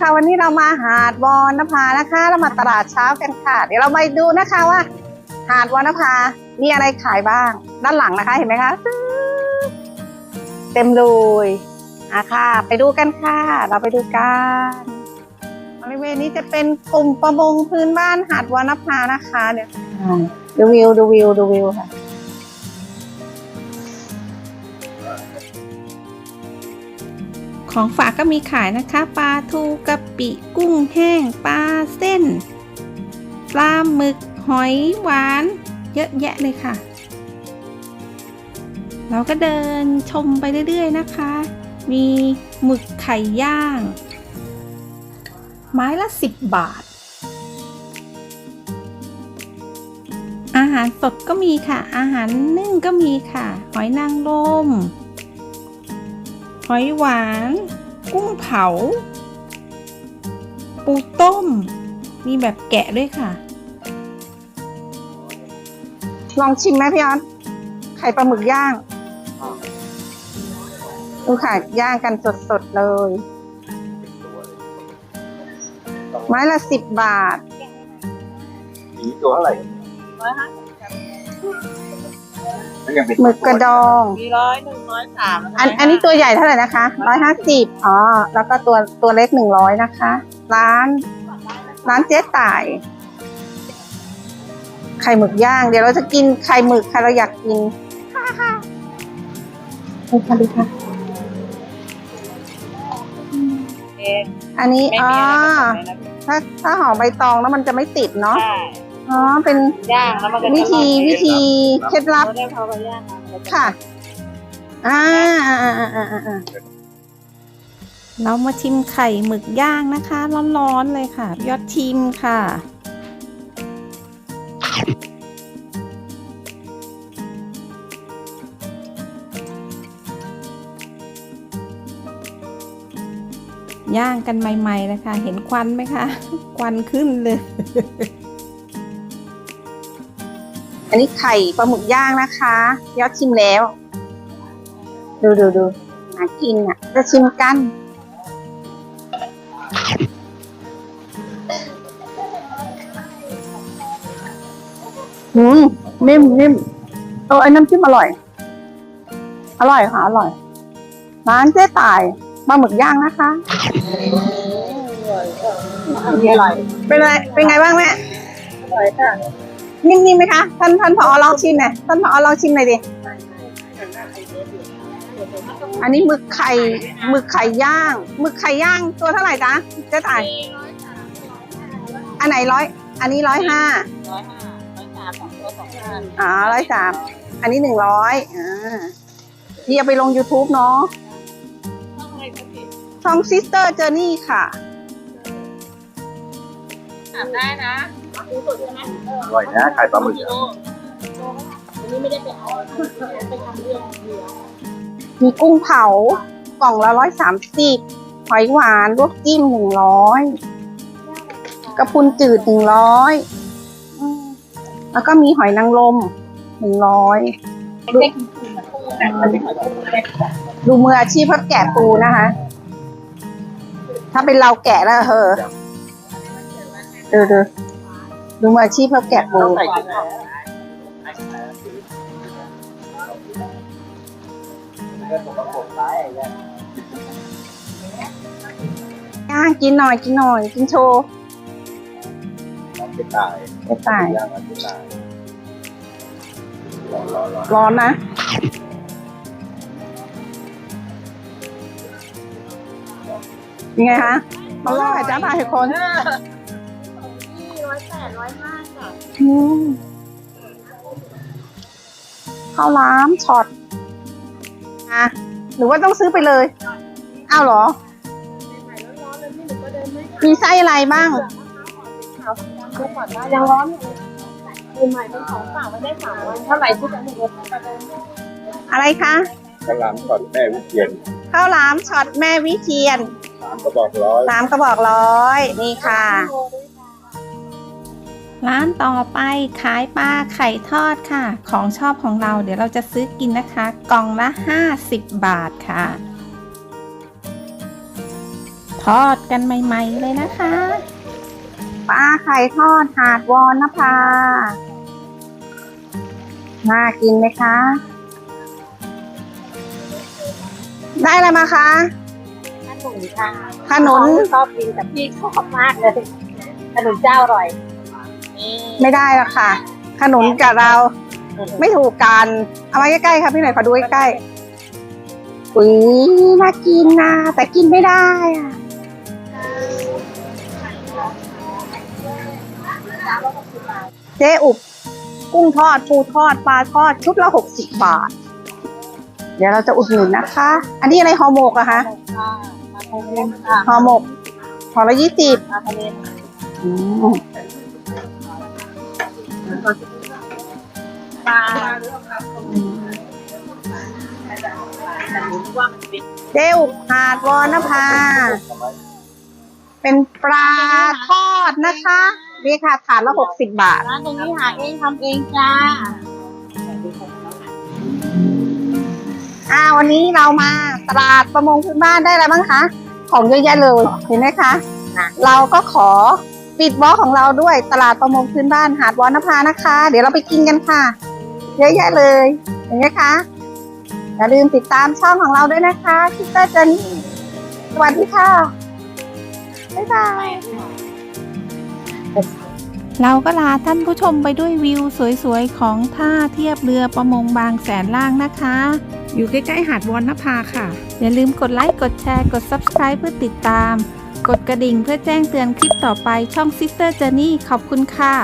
ค่ะ วันนี้เรามาหาดวอนนภานะคะ เรามาตลาดเช้ากันค่ะ เดี๋ยวเราไปดูนะคะว่า หาดวอนนภา มีอะไรขายบ้าง ด้านหลังนะคะเห็นไหมคะเต็มเลยอะค่ะ ไปดูกันค่ะ เราไปดูกันบริเวณนี้จะเป็นกลุ่มประมงพื้นบ้านหาดวอนภานะคะเดี๋ยวดูวิวดูวิวดูวิวค่ะ ของฝากก็มีขายนะคะปลาทูกะปิกุ้งแห้งปลาเส้น ปลาหมึกหอยหวาน เยอะแยะเลยค่ะ เราก็เดินชมไปเรื่อย ๆ นะคะ มีหมึกไข่ย่าง ไม้ละ 10 บาท อาหารสดก็มีค่ะ อาหารนึ่งก็มีค่ะ หอยนางรม อยหวาน กุ้งเผา ปูต้ม มีแบบแกะด้วยค่ะ ลองชิมไหมพี่ออสไข่ปลาหมึกย่างดูค่ะ ย่างกันสดๆเลย ไม้ละสิบบาทนี่ตัวเท่าไหร่ แล้วยังเป็นหมึกกระดอง มีร้อยหนึ่งร้อยสามอันอันนี้ตัวใหญ่เท่าไหร่นะคะร้อยห้าสิบอ๋อ แล้วก็ตัวตัวเล็กหนึ่งร้อยนะคะ ร้าน ร้านเจ๊ต่าย ไข่หมึกย่าง เดี๋ยวเราจะกินไข่หมึกค่ะเราอยากกินค่ะค่ะดูค่ะดูค่ะ เองอันนี้ไม่อ๋อมีอะไรผสมเลยนะถ้าถ้าห่อใบตองแล้วมันจะไม่ติดเนาะ ใช่ อ๋อ เป็นย่างแล้วมันก็จะวิธีวิธีเคล็ดลับ เราได้พอไปย่างแล้วมันจค่ะอ่าอ่าอ่าอ่าอ่าอ่าเรามาชิมไข่หมึกย่างนะคะ ร้อนๆเลยค่ะ ยอดชิมค่ะ ย่างกันใหม่ๆเลยค่ะ เห็นควันไหมคะ ควันขึ้นเลย อันนี้ไข่ปลาหมึกย่างนะคะยอดชิมแล้ว ดูดูดูน่ากินอะ จะชิมกัน อืมนิ่มนิ่มเออไอ้น้ำจิ้มอร่อย อร่อยค่ะ อร่อย ร้านเจ๊ต่ายปลาหมึกย่างนะคะอร่อยเป็นไงเป็นไงบ้างแม่อร่อยค่ะ นิ่มๆไหมคะท่านท่านผอลองชิมหน่อยท่านผอลองชิมหน่อยดิอันนี้หมึกไข่หมึกไข่ย่างหมึกไข่ย่างตัวเท่าไหร่จ๊ะเจ๊ต่ายอันไหนร้อยอันนี้ร้อยห้าร้อยห้าร้อยสามสองตัวสองพันอ๋อร้อยสามอันนี้หนึ่งร้อยอ่าพี่เอาไปลง YouTube เนาะต้องอะไรก็ผิดช่อง Sister Journey ค่ะถามได้นะ ดูสดใช่ไหมอร่อยนะไข่ปลาหมึกกิโลอันนี้ไม่ได้ไปเอาไปทำเรื่องเหลือมีกุ้งเผากล่องละร้อยสามสิบหอยหวานลวกจิ้มหนึ่งร้อยกระพุนจืดหนึ่งร้อยแล้วก็มีหอยนางรมหนึ่งร้อยดูดูมืออาชีพเขาแกะปูนะคะ ถ้าเป็นเราแกะแล้วเหอะดูดู ดูมืออาชีพเขาแกะปูใส่ถุงห่อย่างกินหน่อยกินหน่อยกินโชว์เป็นตายไม่ตายย่างเป็นตายร้อนร้อนร้อนร้อนนะยังไงคะอร่อยจ้าป่าเหตุคนที่ ร้อยแปดร้อยห้าจ้ะอืมข้าวหล้ามช็อตอะหรือว่าต้องซื้อไปเลยอ้าวเหรอ ใหม่ร้อนๆเลยพี่หนูก็เดินไม่มีไส้อะไรบ้าง ขาวดูก่อนว่ายังร้อนอยู่ใหม่เป็นของฝากไว้ได้สามวันเท่าไหร่ที่จะหนูไปเดินอะไรคะกระหลำก่อนแม่วิเชียนข้าวหลามช็อตแม่วิเชียนสามกระบอกร้อย สามกระบอกร้อยนี่ค่ะ ร้านต่อไปขายปลาไข่ทอดค่ะ ของชอบของเราเดี๋ยวเราจะซื้อกินนะคะ กล่องละ 50 บาทค่ะ ทอดกันใหม่ ๆ เลยนะคะ ปลาไข่ทอดหาดวอนนภาน่ากินไหมคะ ได้อะไรมาคะขนุนค่ะขนุนชอบกินแต่พี่ชอบมากเลยขนุนเจ้าอร่อยนี่ ไม่ได้หรอกค่ะ ขนุนกับเรา ไม่ถูกกัน เอามาใกล้ๆค่ะพี่หน่อยขอดูใกล้ๆอุ้ยน่ากินนะแต่กินไม่ได้อะเจ๊อุบกุ้งทอดปูทอดปลาทอดชุดละหกสิบบาท เดี๋ยวเราจะอุดหนุนนะคะ อันนี้อะไรห่อหมกอะคะค่ะมาทะเลค่ะห่อหมกห่อละยี่สิบมาทะเลอืม ปลาเจ๊อุบหาดวอนภาเป็นปลาทอดนะคะ นี่ค่ะถาดละหกสิบบาทร้านตรงนี้หาเองทำเองจ้าอ่าวันนี้เรามาตลาดประมงพื้นบ้านได้อะไรบ้างคะ ของเยอะแยะเลยเห็นไหมคะ เราก็ขอ ปิดบล็อกของเราด้วยตลาดประมงพื้นบ้านหาดวอนภานะคะ เดี๋ยวเราไปกินกันค่ะ เยอะแยะเลยเห็นไหมคะอย่าลืมติดตามช่องของเราด้วยนะคะคิสเตอร์เจนนี่สวัสดีค่ะบ๊ายบายเราก็ลาท่านผู้ชมไปด้วยวิวสวยๆ ของท่าเทียบเรือประมงบางแสนล่างนะคะ อยู่ใกล้ๆหาดวอนนภาค่ะ อย่าลืมกดไลค์กดแชร์กด Subscribe เพื่อติดตาม กดกระดิ่งเพื่อแจ้งเตือนคลิปต่อไปช่อง Sister Journey ขอบคุณค่ะ